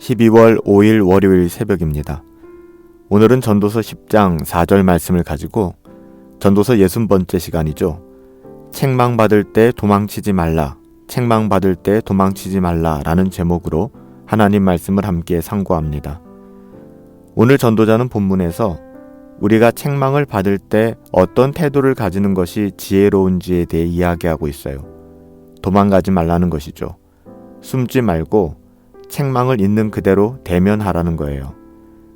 12월 5일 월요일 새벽입니다. 오늘은 전도서 10장 4절 말씀을 가지고 전도서 60번째 시간이죠. 책망받을 때 도망치지 말라, 책망받을 때 도망치지 말라 라는 제목으로 하나님 말씀을 함께 상고합니다. 오늘 전도자는 본문에서 우리가 책망을 받을 때 어떤 태도를 가지는 것이 지혜로운지에 대해 이야기하고 있어요. 도망가지 말라는 것이죠. 숨지 말고 책망을 있는 그대로 대면하라는 거예요.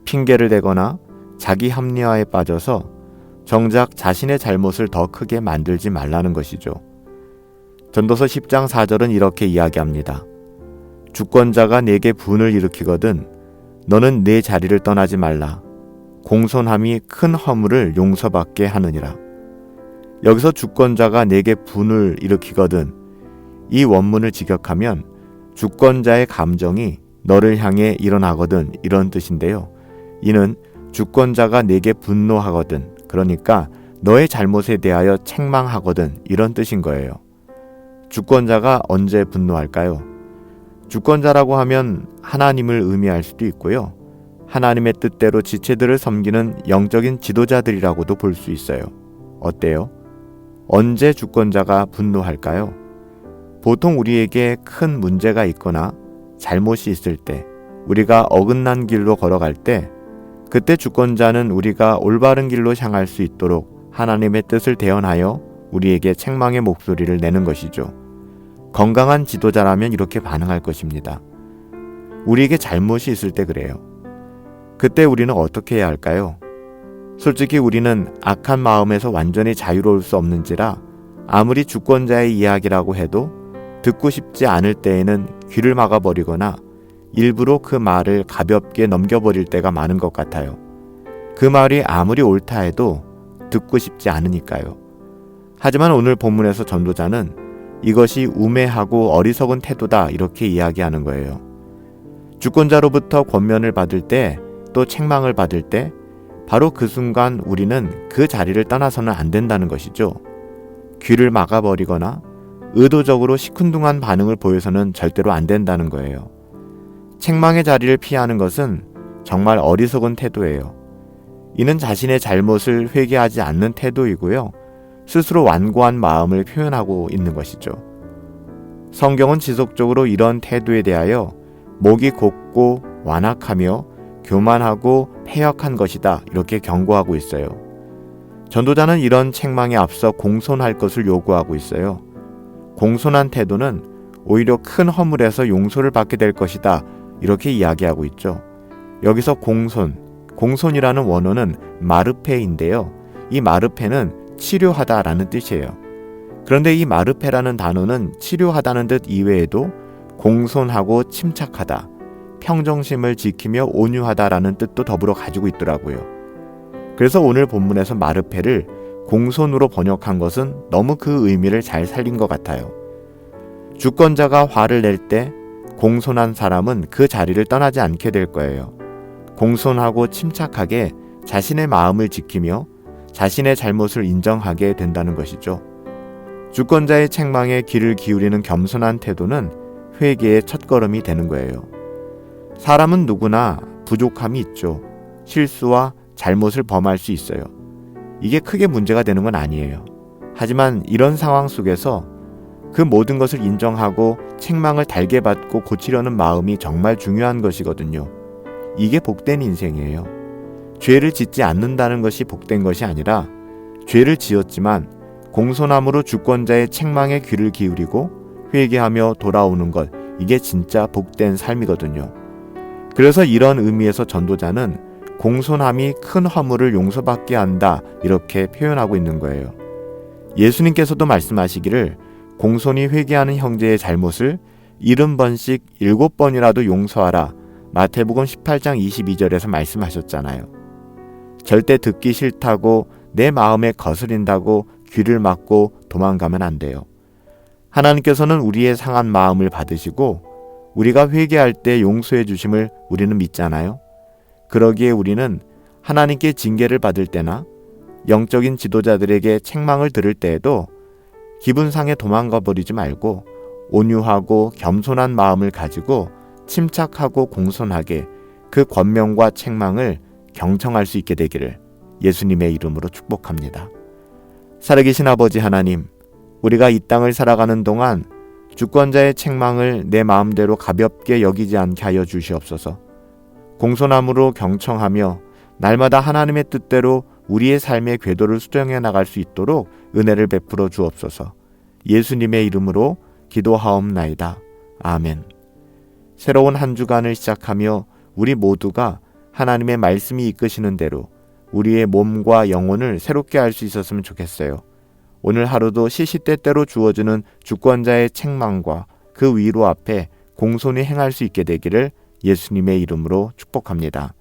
핑계를 대거나 자기 합리화에 빠져서 정작 자신의 잘못을 더 크게 만들지 말라는 것이죠. 전도서 10장 4절은 이렇게 이야기합니다. 주권자가 내게 분을 일으키거든 너는 내 자리를 떠나지 말라. 공손함이 큰 허물을 용서받게 하느니라. 여기서 주권자가 내게 분을 일으키거든 이 원문을 직역하면 주권자의 감정이 너를 향해 일어나거든 이런 뜻인데요. 이는 주권자가 내게 분노하거든 그러니까 너의 잘못에 대하여 책망하거든 이런 뜻인 거예요. 주권자가 언제 분노할까요? 주권자라고 하면 하나님을 의미할 수도 있고요. 하나님의 뜻대로 지체들을 섬기는 영적인 지도자들이라고도 볼 수 있어요. 어때요? 언제 주권자가 분노할까요? 보통 우리에게 큰 문제가 있거나 잘못이 있을 때, 우리가 어긋난 길로 걸어갈 때, 그때 주권자는 우리가 올바른 길로 향할 수 있도록 하나님의 뜻을 대언하여 우리에게 책망의 목소리를 내는 것이죠. 건강한 지도자라면 이렇게 반응할 것입니다. 우리에게 잘못이 있을 때 그래요. 그때 우리는 어떻게 해야 할까요? 솔직히 우리는 악한 마음에서 완전히 자유로울 수 없는지라 아무리 주권자의 이야기라고 해도 듣고 싶지 않을 때에는 귀를 막아버리거나 일부러 그 말을 가볍게 넘겨버릴 때가 많은 것 같아요. 그 말이 아무리 옳다 해도 듣고 싶지 않으니까요. 하지만 오늘 본문에서 전도자는 이것이 우매하고 어리석은 태도다 이렇게 이야기하는 거예요. 주권자로부터 권면을 받을 때 또 책망을 받을 때 바로 그 순간 우리는 그 자리를 떠나서는 안 된다는 것이죠. 귀를 막아버리거나 의도적으로 시큰둥한 반응을 보여서는 절대로 안 된다는 거예요. 책망의 자리를 피하는 것은 정말 어리석은 태도예요. 이는 자신의 잘못을 회개하지 않는 태도이고요. 스스로 완고한 마음을 표현하고 있는 것이죠. 성경은 지속적으로 이런 태도에 대하여 목이 곱고 완악하며 교만하고 폐역한 것이다 이렇게 경고하고 있어요. 전도자는 이런 책망에 앞서 공손할 것을 요구하고 있어요. 공손한 태도는 오히려 큰 허물에서 용서를 받게 될 것이다 이렇게 이야기하고 있죠. 여기서 공손, 공손이라는 원어는 마르페인데요. 이 마르페는 치료하다라는 뜻이에요. 그런데 이 마르페라는 단어는 치료하다는 뜻 이외에도 공손하고 침착하다, 평정심을 지키며 온유하다라는 뜻도 더불어 가지고 있더라고요. 그래서 오늘 본문에서 마르페를 공손으로 번역한 것은 너무 그 의미를 잘 살린 것 같아요. 주권자가 화를 낼 때 공손한 사람은 그 자리를 떠나지 않게 될 거예요. 공손하고 침착하게 자신의 마음을 지키며 자신의 잘못을 인정하게 된다는 것이죠. 주권자의 책망에 귀를 기울이는 겸손한 태도는 회개의 첫걸음이 되는 거예요. 사람은 누구나 부족함이 있죠. 실수와 잘못을 범할 수 있어요. 이게 크게 문제가 되는 건 아니에요. 하지만 이런 상황 속에서 그 모든 것을 인정하고 책망을 달게 받고 고치려는 마음이 정말 중요한 것이거든요. 이게 복된 인생이에요. 죄를 짓지 않는다는 것이 복된 것이 아니라 죄를 지었지만 공손함으로 주권자의 책망에 귀를 기울이고 회개하며 돌아오는 것 이게 진짜 복된 삶이거든요. 그래서 이런 의미에서 전도자는 공손함이 큰 허물을 용서받게 한다 이렇게 표현하고 있는 거예요. 예수님께서도 말씀하시기를 공손히 회개하는 형제의 잘못을 일흔 번씩 일곱 번이라도 용서하라 마태복음 18장 22절에서 말씀하셨잖아요. 절대 듣기 싫다고 내 마음에 거스린다고 귀를 막고 도망가면 안 돼요. 하나님께서는 우리의 상한 마음을 받으시고 우리가 회개할 때 용서해 주심을 우리는 믿잖아요. 그러기에 우리는 하나님께 징계를 받을 때나 영적인 지도자들에게 책망을 들을 때에도 기분 상해 도망가 버리지 말고 온유하고 겸손한 마음을 가지고 침착하고 공손하게 그 권명과 책망을 경청할 수 있게 되기를 예수님의 이름으로 축복합니다. 살아계신 아버지 하나님, 우리가 이 땅을 살아가는 동안 주권자의 책망을 내 마음대로 가볍게 여기지 않게 하여 주시옵소서. 공손함으로 경청하며 날마다 하나님의 뜻대로 우리의 삶의 궤도를 수정해 나갈 수 있도록 은혜를 베풀어 주옵소서. 예수님의 이름으로 기도하옵나이다. 아멘. 새로운 한 주간을 시작하며 우리 모두가 하나님의 말씀이 이끄시는 대로 우리의 몸과 영혼을 새롭게 할 수 있었으면 좋겠어요. 오늘 하루도 시시때때로 주어지는 주권자의 책망과 그 위로 앞에 공손히 행할 수 있게 되기를 예수님의 이름으로 축복합니다.